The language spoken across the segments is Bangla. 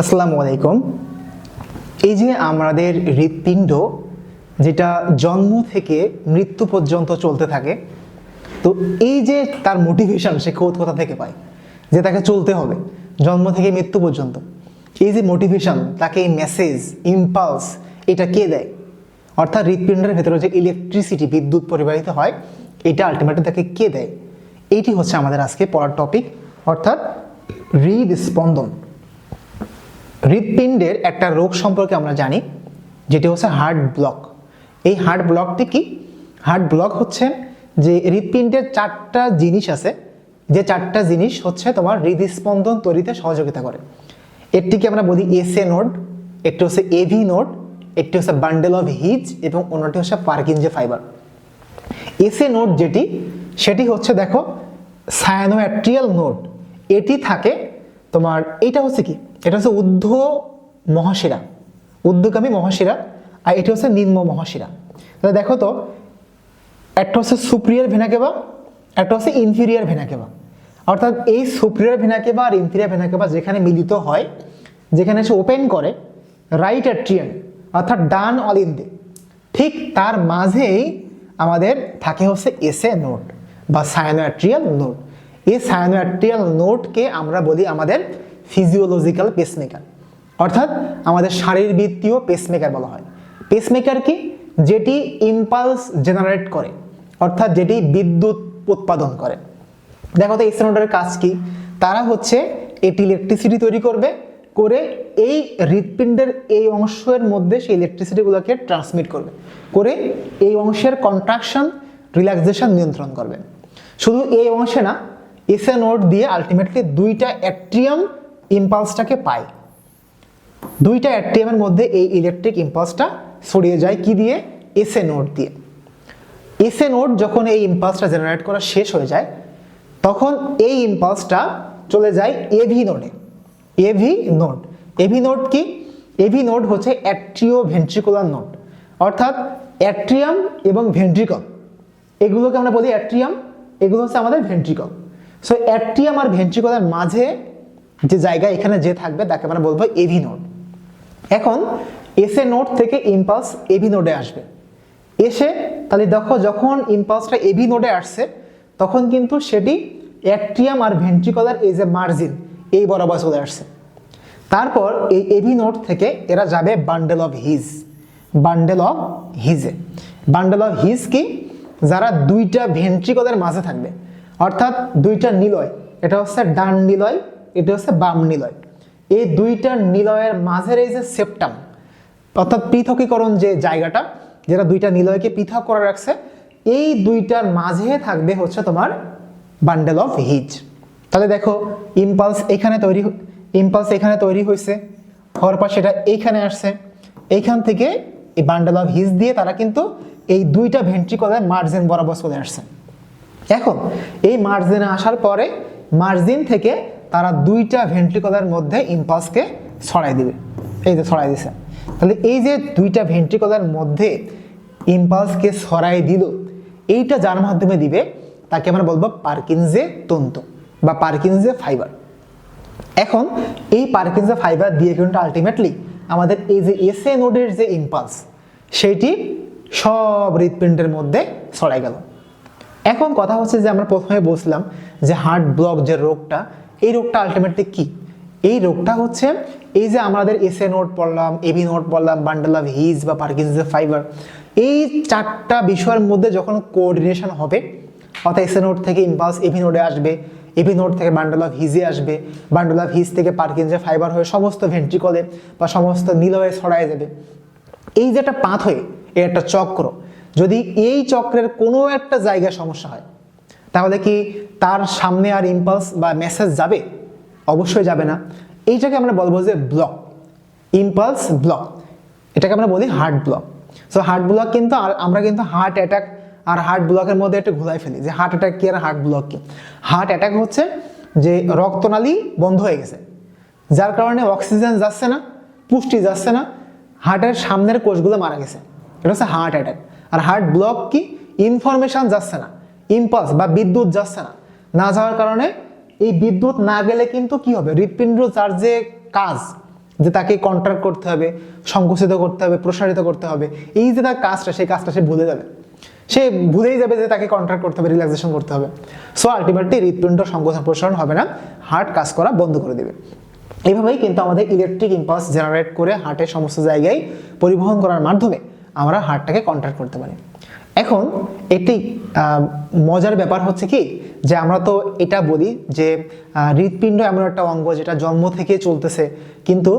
আসসালামু আলাইকুম। এই যে আমাদের হৃৎপিণ্ড, যেটা জন্ম থেকে মৃত্যু পর্যন্ত চলতে থাকে, তো এই যে তার মোটিভেশন সে কোথ কোথা থেকে পায়? যে তাকে চলতে হবে, জন্ম থেকে মৃত্যু পর্যন্ত। এই যে মোটিভেশন তাকে এই মেসেজ ইম্পালস এটা কে দেয়? অর্থাৎ হৃৎপিণ্ডের ভেতরে যে ইলেকট্রিসিটি বিদ্যুৎ পরিবাহিত হয়, এটা আলটিমেটলি তাকে কে দেয়? এইটি হচ্ছে আমাদের আজকে পড়ার টপিক অর্থাৎ হৃদস্পন্দন। হৃৎপিণ্ডের একটা রোগ সম্পর্কে আমরা জানি, যেটি হচ্ছে হার্ট ব্লক। এই হার্ট ব্লকটি কি? হার্ট ব্লক হচ্ছে যে হৃৎপিণ্ডের চারটা জিনিস আছে, যে চারটা জিনিস হচ্ছে তোমার হৃদস্পন্দন তৈরিতে সহযোগিতা করে। একটিকে আমরা বলি এসএ নোড, একটি হচ্ছে এভি নোড, একটি হচ্ছে বান্ডেল অফ হিজ, এবং অন্যটি হচ্ছে পার্কিনজে ফাইবার। এসএ নোড যেটি, সেটি হচ্ছে দেখো সায়ানোঅ্যাট্রিয়াল নোড। এটি থাকে তোমার, এইটা হচ্ছে কি? এটা হচ্ছে ঊর্ধ্ব মহাশিরা ঊর্ধ্বগামী মহাশিরা, আর এটি হচ্ছে নিম্ন মহাশিরা। তাহলে দেখো তো, একটা হচ্ছে সুপ্রিয়ার ভেনাকেবা, একটা হচ্ছে ইনফিরিয়ার ভেনাকেবা। অর্থাৎ এই সুপ্রিয়ার ভেনাকেবা আর ইনফিরিয়ার ভেনাকেবা যেখানে মিলিত হয়, যেখানে সে ওপেন করে, রাইট অ্যাট্রিয়ান অর্থাৎ ডান অল অলিন্দে ঠিক তার মাঝেই আমাদের থাকে হচ্ছে এসএ নোট বা সায়ানো সায়ানোঅ্যাট্রিয়াল নোট। এই সায়ানোঅ্যাট্রিয়াল নোটকে আমরা বলি আমাদের ফিজিওলজিক্যাল পেসমেকার অর্থাৎ আমাদের শারীরবৃত্তীয় পেসমেকার বলা হয়। পেসমেকার কি? যেটি ইম্পালস জেনারেট করে, অর্থাৎ যেটি বিদ্যুৎ উৎপাদন করে। দেখো তো এই কাজ কি? তারা হচ্ছে এটি ইলেকট্রিসিটি তৈরি করবে, করে এই হৃৎপিণ্ডের এই অংশের মধ্যে সেই ইলেকট্রিসিটিগুলোকে ট্রান্সমিট করবে, করে এই অংশের কন্ট্রাকশন রিল্যাক্সেশন নিয়ন্ত্রণ করবে। শুধু এই অংশে না নোট দিয়ে আলটিমেটলি দুইটা অ্যাট্রিয়াম ইম্পালসটাকে পায় দুইটা অ্যাট্রিয়ামের মধ্যে এই ইলেকট্রিক ইম্পালসটা ছড়িয়ে যায় কি দিয়ে? এসএ নোট দিয়ে। এসএ নোট যখন এই ইম্পালসটা জেনারেট করা শেষ হয়ে যায়, তখন এই ইম্পালসটা চলে যায় এভি নোডে এভি নোড এভি নোড কি? এভি নোড হচ্ছে অ্যাট্রিও ভেন্ট্রিকুলার নোড অর্থাৎ অ্যাট্রিয়াম এবং ভেন্ট্রিকল। এগুলোকে আমরা বলি অ্যাট্রিয়াম, এগুলো হচ্ছে আমাদের ভেন্ট্রিকল। সো অ্যাট্রিয়াম আর ভেন্ট্রিকলের মাঝে যে জায়গা এখানে যে থাকবে, তাকে আমরা বলব এভি নোড এখন এসে নোড থেকে ইম্পালস এভি নোডে আসবে। এসে, তাহলে দেখো যখন ইম্পালসটা এভি নোডে আসছে, তখন কিন্তু সেটি অ্যাট্রিয়াম আর ভেন্ট্রিকলার এই যে মার্জিন এই বরাবর চলে আসছে। তারপর এই এভি নোড থেকে এরা যাবে bundle of His bundle of হিজে bundle of his কি? যারা দুইটা ভেন্ট্রিকলের মাঝে থাকবে। অর্থাৎ দুইটা নিলয়, এটা হচ্ছে ডান নিলয় এটা হচ্ছে বাম নিলয়। এই দুইটা নিলয়ের মাঝের এই যে সেপ্টাম অর্থাৎ পৃথকীকরণ যে জায়গাটা, যেটা দুইটা নিলয়কে পৃথক করে রাখছে, এই দুইটার মাঝে থাকবে হচ্ছে তোমার বান্ডেল অফ হিজ তাহলে দেখো ইম্পালস এখানে তৈরি ইম্পালস এখানে তৈরি হয়েছে, হওয়ার পর সেটা এইখানে আসছে। এইখান থেকে এই বান্ডেল অফ হিজ দিয়ে তারা কিন্তু এই দুইটা ভেন্ট্রিকলের মার্জিন বরাবর চলে আসছে। এখন, এই মার্জিনে আসার পরে মার্জিন থেকে তারা দুইটা ভেন্ট্রিকলের মধ্যে ইম্পালসকে ছড়াই দিবে। এই যে ছড়াই দিছে। তাহলে এই যে দুইটা ভেন্ট্রিকলের মধ্যে ইম্পালসকে ছড়াই দিল, এইটা যার মাধ্যমে দিবে? তাকে আমরা বলব পার্কিনজে তন্তু বা পার্কিনজে ফাইবার। এখন এই পার্কিনজে ফাইবার দিয়ে কিন্তু আলটিমেটলি আমাদের এই যে এসএ নোডের যে ইম্পালস সেইটি সব হৃৎপিণ্ডের মধ্যে ছড়াই গেল। এখন কথা হচ্ছে যে আমরা প্রথমে বলছিলাম যে হার্ট ব্লক যে রোগটা এই রোগটা আলটিমেটলি কি? এই রোগটা হচ্ছে এই যে আমাদের এসএ নোট পড়লাম এবি নোট পড়লাম বান্ডেল অফ হিজ বা পার্কিনসের ফাইবার এই চারটা বিষয়ের মধ্যে যখন কোঅর্ডিনেশন হবে, অর্থাৎ এসএ নোট থেকে ইম্পালস এবি নোডে আসবে এবি নোট থেকে বান্ডেল অফ হিজে আসবে বান্ডেল অফ হিজ থেকে পার্কিনসের ফাইবার হয়ে সমস্ত ভেন্ট্রিকলে বা সমস্ত নীলয়ে ছড়ায় যাবে। এই যে একটা পাথ হয়ে এর একটা চক্র, যদি এই চক্রের কোনো একটা জায়গায় সমস্যা হয় তাহলে কি তার সামনে আর ইম্পালস বা মেসেজ যাবে? অবশ্যই যাবে না। এইটাকে আমরা বলব যে ব্লক ইম্পালস ব্লক এটাকে আমরা বলি heart block so heart block কিন্তু আর আমরা কিন্তু হার্ট অ্যাটাক আর হার্ট ব্লকের মধ্যে একটু ঘুলাই ফেলি যে হার্ট অ্যাটাক কি আর হার্ট ব্লক কি? হার্ট অ্যাটাক হচ্ছে যে রক্তনালী বন্ধ হয়ে গেছে। যার কারণে অক্সিজেন যাচ্ছে না, পুষ্টি যাচ্ছে না হার্টের সামনের কোষগুলো মারা গেছে। এটা হচ্ছে হার্ট অ্যাটাক আর হার্ট ব্লক কি? ইনফরমেশন যাচ্ছে না। ইম্পালস বা বিদ্যুৎ যাচ্ছে না। না যাওয়ার কারণে এই বিদ্যুৎ না গেলে কিন্তু কি হবে? হৃৎপিণ্ড যার যে কাজ, যে তাকে কন্ট্রাক্ট করতে হবে, সংকুচিত করতে হবে, প্রসারিত করতে হবে, এই যে তার কাজটা, সেই কাজটা সে ভুলে যাবে। সে ভুলেই যাবে যে তাকে কন্ট্রাক্ট করতে হবে রিল্যাক্সেশন করতে হবে। সো আলটিমেটলি হৃৎপিণ্ড সংকোচন প্রসারণ হবে না হার্ট কাজ করা বন্ধ করে দেবে। এইভাবেই কিন্তু আমাদের ইলেকট্রিক ইম্পালস জেনারেট করে হার্টের সমস্ত জায়গায় পরিবহন করার মাধ্যমে আমরা হার্টটাকে কন্ট্রাক্ট করতে পারি। এখন এটি মজার ব্যাপার হচ্ছে কি যে আমরা তো এটা বলি যে হৃৎপিণ্ড এমন একটা অঙ্গ যেটা জন্ম থেকে চলতেছে, কিন্তু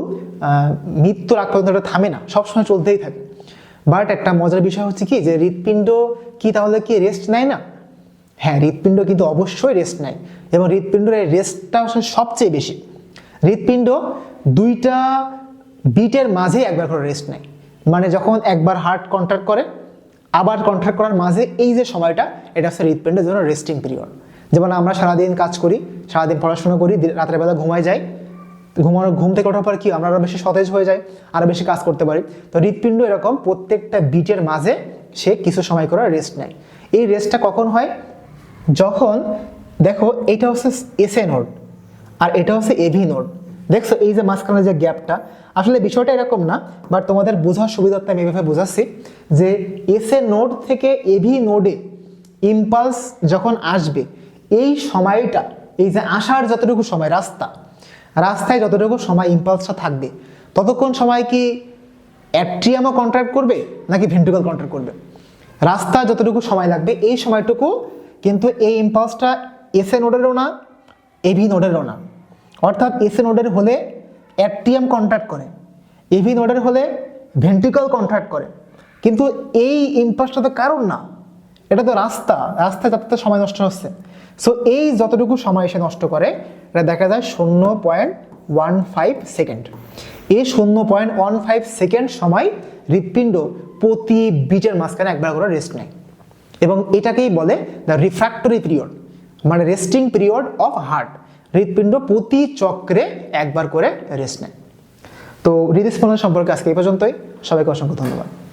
মৃত্যুর আগ পর্যন্ত থামে না, সবসময় চলতেই থাকে। বাট একটা মজার বিষয় হচ্ছে কি যে হৃৎপিণ্ড কি তাহলে কি রেস্ট নেয় না? হ্যাঁ হৃৎপিণ্ড কিন্তু অবশ্যই রেস্ট নেয়, এবং হৃৎপিণ্ডের রেস্টটা আসলে সবচেয়ে বেশি। হৃৎপিণ্ড দুইটা বিটের মাঝে একবার করে রেস্ট নেয় মানে যখন একবার হার্ট কন্ট্রাক্ট করে আবার কন্ট্রাক্ট করার মাঝে এই যে সময়টা, এটা হচ্ছে হৃদপিণ্ডের জন্য রেস্টিং পিরিয়ড যেমন আমরা সারাদিন কাজ করি, সারাদিন পড়াশোনা করি রাতের বেলা ঘুমায় যাই। ঘুমানোর, ঘুম থেকে ওঠার পর কি আমরা আরও বেশি সতেজ হয়ে যাই, আরও বেশি কাজ করতে পারি। তো হৃৎপিণ্ড এরকম প্রত্যেকটা বিটের মাঝে সে কিছু সময় করে রেস্ট নেয়। এই রেস্টটা কখন হয়? যখন, দেখো, এটা হচ্ছে এসএ নোড আর এটা হচ্ছে এভি নোড দেখছ, এই যে মাঝখানে যে গ্যাপটা, আসলে বিষয়টা এরকম না বাট তোমাদের বোঝার সুবিধার্থে আমি এভাবে বোঝাচ্ছি যে এসএ নোড থেকে এভি নোডে ইম্পালস যখন আসবে, এই সময়টা, এই যে আসার যতটুকু সময়, রাস্তা, রাস্তায় যতটুকু সময় ইম্পালসটা থাকবে, ততক্ষণ সময় কি অ্যাট্রিয়ামও কন্ট্রাক্ট করবে, নাকি ভেন্ট্রিকল কন্ট্রাক্ট করবে? রাস্তা যতটুকু সময় লাগবে, এই সময়টুকু কিন্তু এই ইম্পালসটা এসএ নোডেরও না এভি নোডেরও না। অর্থাৎ এসএ নোডের হলে অ্যাট্রিয়াম কন্ট্রাক্ট করে, এভি নোডের হলে ভেন্ট্রিকল কন্ট্রাক্ট করে। কিন্তু এই ইম্পালসটা তো কারণ না, এটা তো রাস্তা, রাস্তায় যাতে সময় নষ্ট হচ্ছে। সো এই যতটুকু সময় সে নষ্ট করে, এটা দেখা যায় শূন্য পয়েন্ট ওয়ান ফাইভ সেকেন্ড এই শূন্য পয়েন্ট ওয়ান ফাইভ সেকেন্ড সময় হৃৎপিণ্ড প্রতি বিটের মাঝখানে একবার করে রেস্ট নেয়। এবং এটাকেই বলে দ্য রিফ্র্যাক্টরি পিরিয়ড মানে রেস্টিং পিরিয়ড অফ হার্ট হৃৎপিণ্ড প্রতি চক্রে একবার করে রেস্ট নেয়। তো হৃদস্পন্দন সম্পর্কে আজকে এই পর্যন্তই। সবাইকে অসংখ্য ধন্যবাদ।